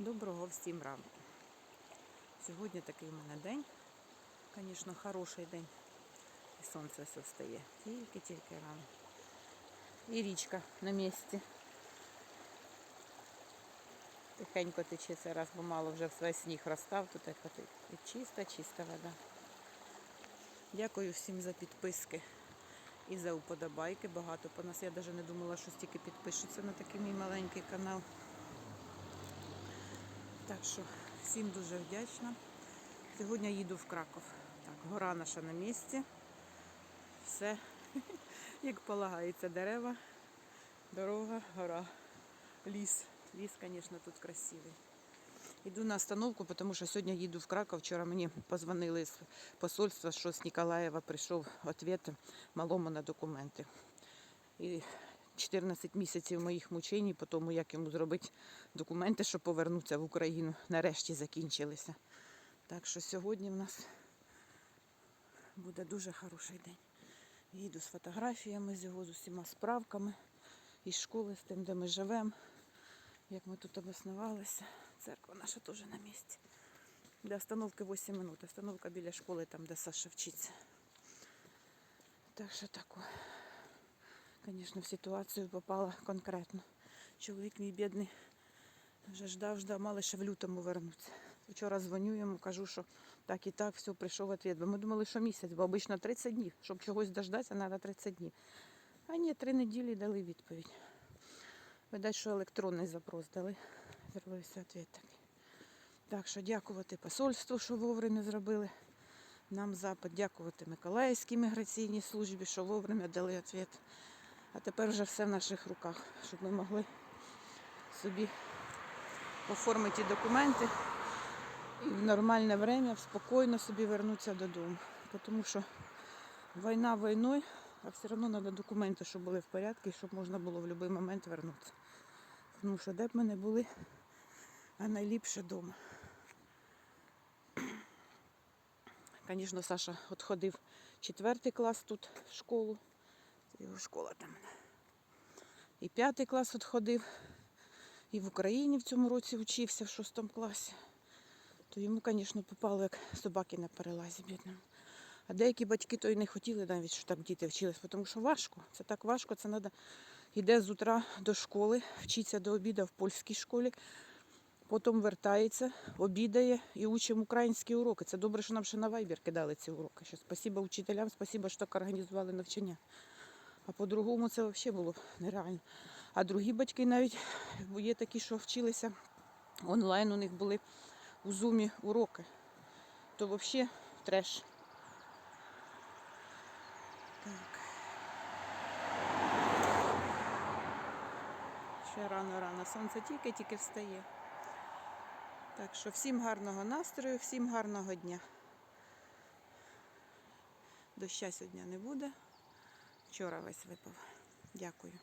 Доброго всім ранку. Сьогодні такий у мене день. Звісно, хороший день. І сонце все встає. Тільки-тільки рано. І річка на місці. Тихенько тече цей раз, бо мало вже весь сніг розстав. Тут і чиста, чиста вода. Дякую всім за підписки і за уподобайки. Багато по нас. Я навіть не думала, що стільки підпишуться на такий мій маленький канал. Так що всім дуже вдячна. Сьогодні їду в Краков. Так, гора наша на місці. Все, як полагається, дерева, дорога, гора, ліс. Ліс, звісно, тут красивий. Йду на остановку, тому що сьогодні їду в Краков. Вчора мені позвонили з посольства, що з Ніколаєва прийшов відповідь малому на документи. І 14 місяців моїх мучень по тому, як йому зробити документи, щоб повернутися в Україну, нарешті закінчилися. Так що сьогодні в нас буде дуже хороший день. Їду з фотографіями з його з усіма справками із школи, з тим, де ми живемо, як ми тут обоснувалися. Церква наша теж на місці. Для остановки 8 минут. Остановка біля школи, там, де Саша вчиться. Так що тако. Звісно, в ситуацію попала конкретно. Чоловік мій бідний вже ждав, ждав, мали ще в лютому вернутися. Вчора дзвоню йому, кажу, що так і так, все, прийшов відповідь. Ми думали, що місяць, бо обично 30 днів. Щоб чогось дождатися, треба 30 днів. А ні, три неділі дали відповідь. Видать, що електронний запрос дали. Зробився відповідь такий. Так що дякувати посольству, що вовремя зробили нам запит, дякувати Миколаївській міграційній службі, що вовремя дали відповідь. А тепер вже все в наших руках, щоб ми могли собі оформити документи і в нормальне время, спокійно собі вернутися додому. Тому що війна війною, а все одно треба документи, щоб були в порядку щоб можна було в будь-який момент вернутися. Тому що де б ми не були, а найліпше вдома. Звісно, Саша відходив четвертий клас тут в школу. Його школа там. І п'ятий клас відходив. І в Україні в цьому році вчився в шостому класі. То йому, звісно, попало як собаки на перелазі бідному. А деякі батьки то й не хотіли навіть, щоб так діти вчились, тому що важко. Це так важко, це треба йде з утра до школи, вчиться до обіду в польській школі, потім вертається, обідає і учимо українські уроки. Це добре, що нам ще на вайбер кидали ці уроки. Що спасибо вчителям, спасибо, що так організували навчання. А по-другому це взагалі було нереально. А другі батьки навіть є такі, що вчилися онлайн, у них були у зумі уроки. То взагалі треш. Так. Ще рано-рано. Сонце тільки-тільки встає. Так що всім гарного настрою, всім гарного дня. Доща сьогодні не буде. Вчора весь випав. Дякую.